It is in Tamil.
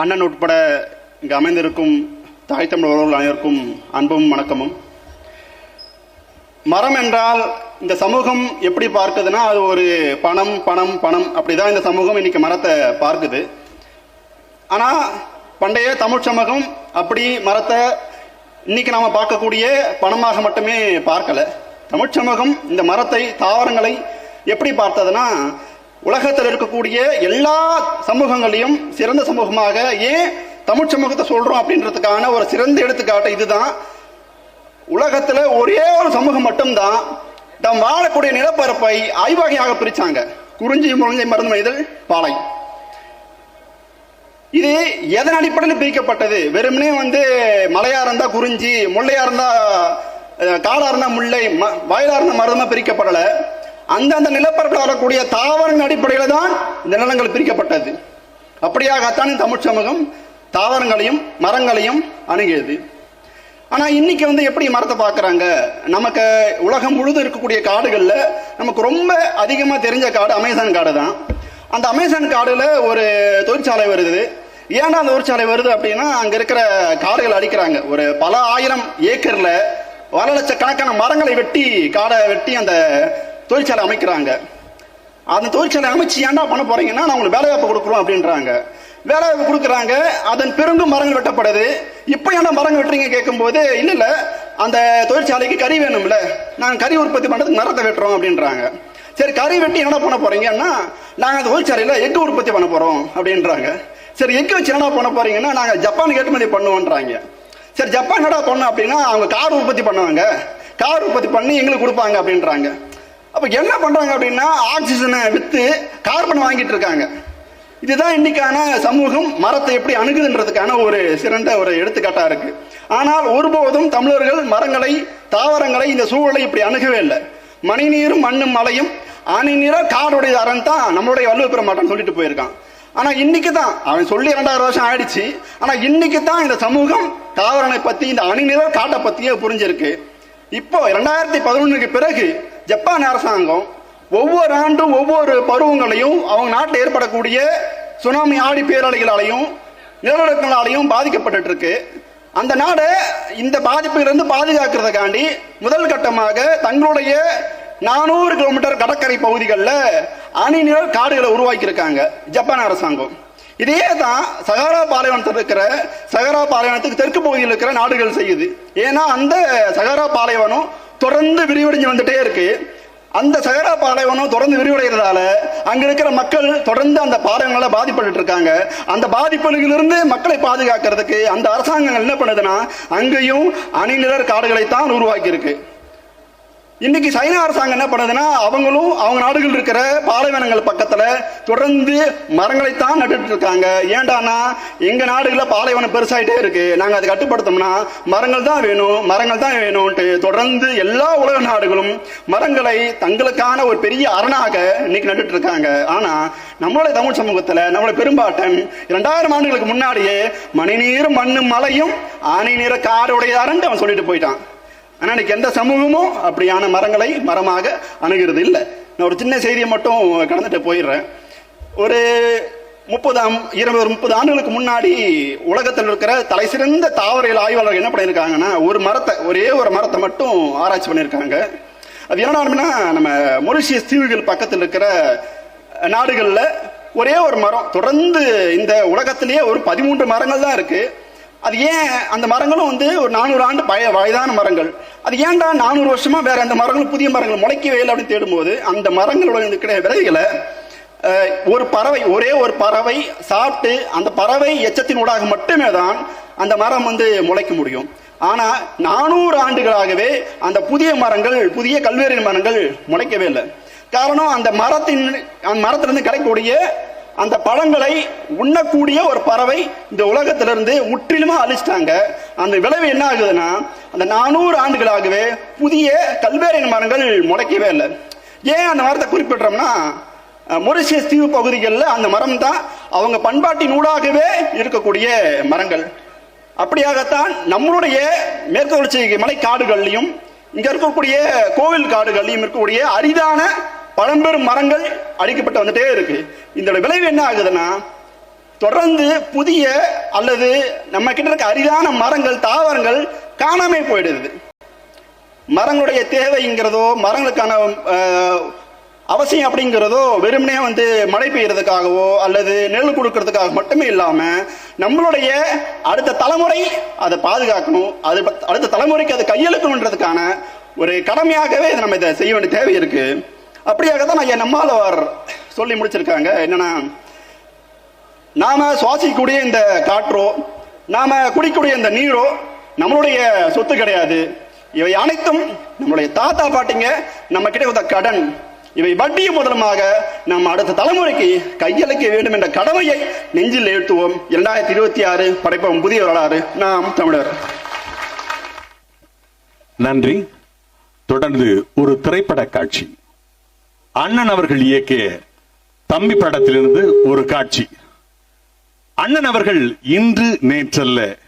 அண்ணன் உட்பட இங்கு அமைந்திருக்கும் தாய் தமிழ் உறவுகள் அனைவருக்கும் அன்பும் வணக்கமும். மரம் என்றால் இந்த சமூகம் எப்படி பார்க்குதுன்னா அது ஒரு பணம் பணம் பணம் அப்படிதான் இந்த சமூகம் இன்னைக்கு மரத்தை பார்க்குது. ஆனால் பண்டைய தமிழ் சமூகம் அப்படி மரத்தை இன்னைக்கு நாம் பார்க்கக்கூடிய பணமாக மட்டுமே பார்க்கலை. தமிழ் சமூகம் இந்த மரத்தை தாவரங்களை எப்படி பார்த்ததுன்னா உலகத்தில் இருக்கக்கூடிய எல்லா சமூகங்களையும் சிறந்த சமூகமாக ஏன் தமிழ் சமூகத்தை சொல்றோம் அப்படின்றதுக்கான ஒரு சிறந்த எடுத்துக்காட்டு இதுதான். உலகத்துல ஒரே ஒரு சமூகம் மட்டும்தான் தம் வாழக்கூடிய நிலப்பரப்பை ஆய்வகையாக பிரிச்சாங்க. குறிஞ்சி முழங்கை மருந்து மைதல் பாலை. இது எதன் அடிப்படையில் பிரிக்கப்பட்டது? வெறுமனே வந்து மலையா இருந்தா குறிஞ்சி முல்லையா இருந்தா அஹ், காடா இருந்தா முல்லை ம- வயலா இருந்தா மருந்தமா பிரிக்கப்படலை. அந்தந்த நிலப்பரப்பில் வரக்கூடிய தாவரங்கள் அடிப்படையில் தான் இந்த நிலங்கள் பிரிக்கப்பட்டது. அப்படியாகத்தான் தமிழ் சமூகம் தாவரங்களையும் மரங்களையும் அணுகியது. ஆனால் இன்னைக்கு வந்து எப்படி மரத்தை பார்க்குறாங்க? நமக்கு உலகம் முழுதும் இருக்கக்கூடிய காடுகளில் நமக்கு ரொம்ப அதிகமாக தெரிஞ்ச காடு அமேசான் காடு தான். அந்த அமேசான் காடில் ஒரு தொழிற்சாலை வருது. ஏன்டா அந்த தொழிற்சாலை வருது அப்படின்னா அங்கே இருக்கிற காடுகள் அடிக்கிறாங்க. ஒரு பல ஆயிரம் ஏக்கரில் பல லட்சக்கணக்கான மரங்களை வெட்டி காடை வெட்டி அந்த தொழிற்சாலை அமைக்கிறாங்க. அந்த தொழிற்சாலை அமைச்சு ஏன்டா பண்ண போறீங்கன்னா நான் உங்களுக்கு வேலைவாய்ப்பு கொடுக்குறோம் அப்படின்றாங்க. வேலைவாய்ப்பு கொடுக்குறாங்க அதன் பெருங்கும் மரங்கள் வெட்டப்படுது. இப்போ ஏன்டா மரங்கள் வெட்டுறீங்க கேட்கும்போது இல்ல இல்ல அந்த தொழிற்சாலைக்கு கறி வேணும்ல நாங்க கறி உற்பத்தி பண்றதுக்கு மரத்தை வெட்டுறோம் அப்படின்றாங்க. சரி கறி வெட்டி என்ன பண்ண போறீங்கன்னா நாங்க அந்த தொழிற்சாலையில எக்கு உற்பத்தி பண்ண போறோம் அப்படின்றாங்க. சரி எக்கு வச்சு என்ன பண்ண போறீங்கன்னா நாங்க ஜப்பானுக்கு ஏற்றுமதி பண்ணுவோன்றாங்க. சரி ஜப்பான் என்னடா பண்ணோம் அப்படின்னா அவங்க கார் உற்பத்தி பண்ணுவாங்க. கார் உற்பத்தி பண்ணி எங்களுக்கு கொடுப்பாங்க அப்படின்றாங்க. அப்ப என்ன பண்றாங்க அப்படின்னா ஆக்சிஜனை வித்து கார்பன் வாங்கிட்டு இருக்காங்க. இதுதான் இன்னைக்கான சமூகம் மரத்தை எப்படி அணுகுதுன்றதுக்கான ஒரு சிறந்த ஒரு எடுத்துக்காட்டா இருக்கு. ஆனால் ஒருபோதும் தமிழர்கள் மரங்களை தாவரங்களை இந்த சூழலை இப்படி அணுகவே இல்லை. மணிநீரும் மண்ணும் மலையும் அணி நிற காடுடைய அரண் தான் நம்மளுடைய வல்லுவ பெருமாட்டம் சொல்லிட்டு போயிருக்கான். ஆனா இன்னைக்கு தான் அவன் சொல்லி இரண்டாயிரம் வருஷம் ஆயிடுச்சு. ஆனா இன்னைக்கு தான் இந்த சமூகம் தாவரனை பத்தி இந்த அணிநிற காட்டை பத்தியே புரிஞ்சிருக்கு. இப்போ இரண்டாயிரத்தி பதினொன்றுக்கு பிறகு ஜப்பான் அரசாங்கம் ஒவ்வொரு ஆண்டும் ஒவ்வொரு பருவங்களையும் அவங்க நாட்டில் ஏற்படக்கூடிய சுனாமி ஆடி பேரலைகளாலையும் நிலநடுக்கங்களாலையும் பாதிக்கப்பட்டு இருக்கு அந்த நாடை இந்த பாதிப்பிலிருந்து பாதுகாக்கிறதுக்காண்டி முதல் கட்டமாக தங்களுடைய நானூறு கிலோமீட்டர் கடற்கரை பகுதிகளில் அணிநிழல் காடுகளை உருவாக்கியிருக்காங்க ஜப்பான் அரசாங்கம். இதே தான் சகாரா பாலைவனத்தில் இருக்கிற சகாரா பாலைவனத்துக்கு தெற்கு பகுதியில் இருக்கிற நாடுகள் செய்யுது. ஏன்னா அந்த சகாரா பாலைவனம் தொடர்ந்து விரிவடைஞ்சு வந்துட்டே இருக்கு. அந்த சகரா பாலைவனம் தொடர்ந்து விரிவடைகிறதால அங்க இருக்கிற மக்கள் தொடர்ந்து அந்த பாலைவனால பாதிப்பட்டு இருக்காங்க அந்த பாதிப்புகளிலிருந்து மக்களை பாதுகாக்கிறதுக்கு அந்த அரசாங்கங்கள் என்ன பண்ணுதுன்னா அங்கேயும் அணிநிழற் காடுகளை தான் உருவாக்கி இருக்கு இன்னைக்கு சைனா அரசாங்கம் என்ன பண்ணுதுன்னா அவங்களும் அவங்க நாடுகள் இருக்கிற பாலைவனங்கள் பக்கத்துல தொடர்ந்து மரங்களைத்தான் நட்டுட்டு இருக்காங்க. ஏண்டானா எங்க நாடுகளில் பாலைவனம் பெருசாயிட்டே இருக்கு. நாங்க அதை கட்டுப்படுத்தோம்னா மரங்கள் தான் வேணும் மரங்கள் தான் வேணும்ட்டு தொடர்ந்து எல்லா உலக நாடுகளும் மரங்களை தங்களுக்கான ஒரு பெரிய அரணாக இன்னைக்கு நட்டுட்டு இருக்காங்க. ஆனா நம்மளுடைய தமிழ் சமூகத்துல நம்மளுடைய பெரும்பாட்டன் இரண்டாயிரம் ஆண்டுகளுக்கு முன்னாடியே மணிநீர் மண்ணும் மலையும் ஆனை நிற காடுடைய அவன் சொல்லிட்டு போயிட்டான். ஆனால் இன்னைக்கு எந்த சமூகமும் அப்படியான மரங்களை மரமாக அணுகிறது இல்லை நான் ஒரு சின்ன செய்தியை மட்டும் கடந்துட்டு போயிடுறேன். ஒரு முப்பதாம் இருபது முப்பது ஆண்டுகளுக்கு முன்னாடி உலகத்தில் இருக்கிற தலை சிறந்த ஆய்வாளர்கள் என்ன பண்ணியிருக்காங்கன்னா ஒரு மரத்தை ஒரே ஒரு மரத்தை மட்டும் ஆராய்ச்சி பண்ணியிருக்காங்க. அது என்னன்னா நம்ம மொரிஷியஸ் தீவுகள் பக்கத்தில் இருக்கிற நாடுகளில் ஒரே ஒரு மரம். தொடர்ந்து இந்த உலகத்திலேயே ஒரு பதிமூன்று மரங்கள் தான் இருக்கு. அது ஏன் அந்த மரங்களும் வந்து ஒரு நானூறு ஆண்டு பய வயதான மரங்கள். அது ஏன்டா நானூறு வருஷமா வேற அந்த மரங்களும் புதிய மரங்கள் முளைக்கவே இல்லை அப்படின்னு தேடும்போது அந்த மரங்களோட இருக்கிற விதைகளை ஒரு பறவை ஒரே ஒரு பறவை சாப்பிட்டு அந்த பறவை எச்சத்தின் ஊடாக மட்டுமே தான் அந்த மரம் வந்து முளைக்க முடியும். ஆனால் நானூறு ஆண்டுகளாகவே அந்த புதிய மரங்கள் புதிய கல்வேரின் மரங்கள் முளைக்கவே இல்லை. காரணம் அந்த மரத்தின் அந்த மரத்திலிருந்து கிடைக்கக்கூடிய அந்த பழங்களை உண்ணக்கூடிய ஒரு பறவை இந்த உலகத்திலிருந்து முற்றிலுமா அழிச்சிட்டாங்க. அந்த விளைவு என்ன ஆகுதுன்னா அந்த நானூறு ஆண்டுகளாகவே புதிய கல்வேரின் மரங்கள் முளைக்கவே இல்லை. ஏன் அந்த மரத்தை குறிப்பிடுறோம்னா மொரிஷியஸ் தீவு பகுதிகளில் அந்த மரம் தான் அவங்க பண்பாட்டின் ஊடாகவே இருக்கக்கூடிய மரங்கள். அப்படியாகத்தான் நம்மளுடைய மேற்கு தொடர்ச்சி மலைக்காடுகள்லையும் இங்கே இருக்கக்கூடிய கோவில் காடுகள்லையும் இருக்கக்கூடிய அரிதான பழம்பெரும் மரங்கள் அழிக்கப்பட்டு வந்துட்டே இருக்கு. இந்த விளைவு என்ன ஆகுதுன்னா தொடர்ந்து புதிய அல்லது நம்ம கிட்ட இருக்க அரிதான மரங்கள் தாவரங்கள் காணாமே போயிடுது. மரங்களுடைய தேவைங்கிறதோ மரங்களுக்கான அவசியம் அப்படிங்கிறதோ வெறுமனே வந்து மழை பெய்யறதுக்காகவோ அல்லது நெல் கொடுக்கறதுக்காக மட்டுமே இல்லாம நம்மளுடைய அடுத்த தலைமுறை அதை பாதுகாக்கணும். அது பத்- அடுத்த தலைமுறைக்கு அதை கையெழுக்கணுன்றதுக்கான ஒரு கடமையாகவே இதை நம்ம இதை செய்ய வேண்டிய தேவை இருக்குது அப்படியாக தான் என் நம்மால் சொல்லி முடிச்சிருக்காங்க. என்னன்னா நாம சுவாசிக்கக்கூடிய இந்த காற்றோ நாம குடிக்கக்கூடிய இந்த நீரோ நம்மளுடைய சொத்து கிடையாது. இவை அனைத்தும் நம்மளுடைய தாத்தா பாட்டிங்க நம்ம கிட்ட வந்த கடன். இவை வட்டியும் முதலமாக நாம் அடுத்த தலைமுறைக்கு கையளிக்க வேண்டும் என்ற கடமையை நெஞ்சில் எழுத்துவோம் இரண்டாயிரத்தி இருபத்தி ஆறு படைப்போம் புதிய வரலாறு. நாம் தமிழர். நன்றி. தொடர்ந்து ஒரு திரைப்பட காட்சி. அண்ணன் அவர்கள் இயக்கிய தம்பி படத்திலிருந்து ஒரு காட்சி. அண்ணன் அவர்கள் இன்று நேற்றல்ல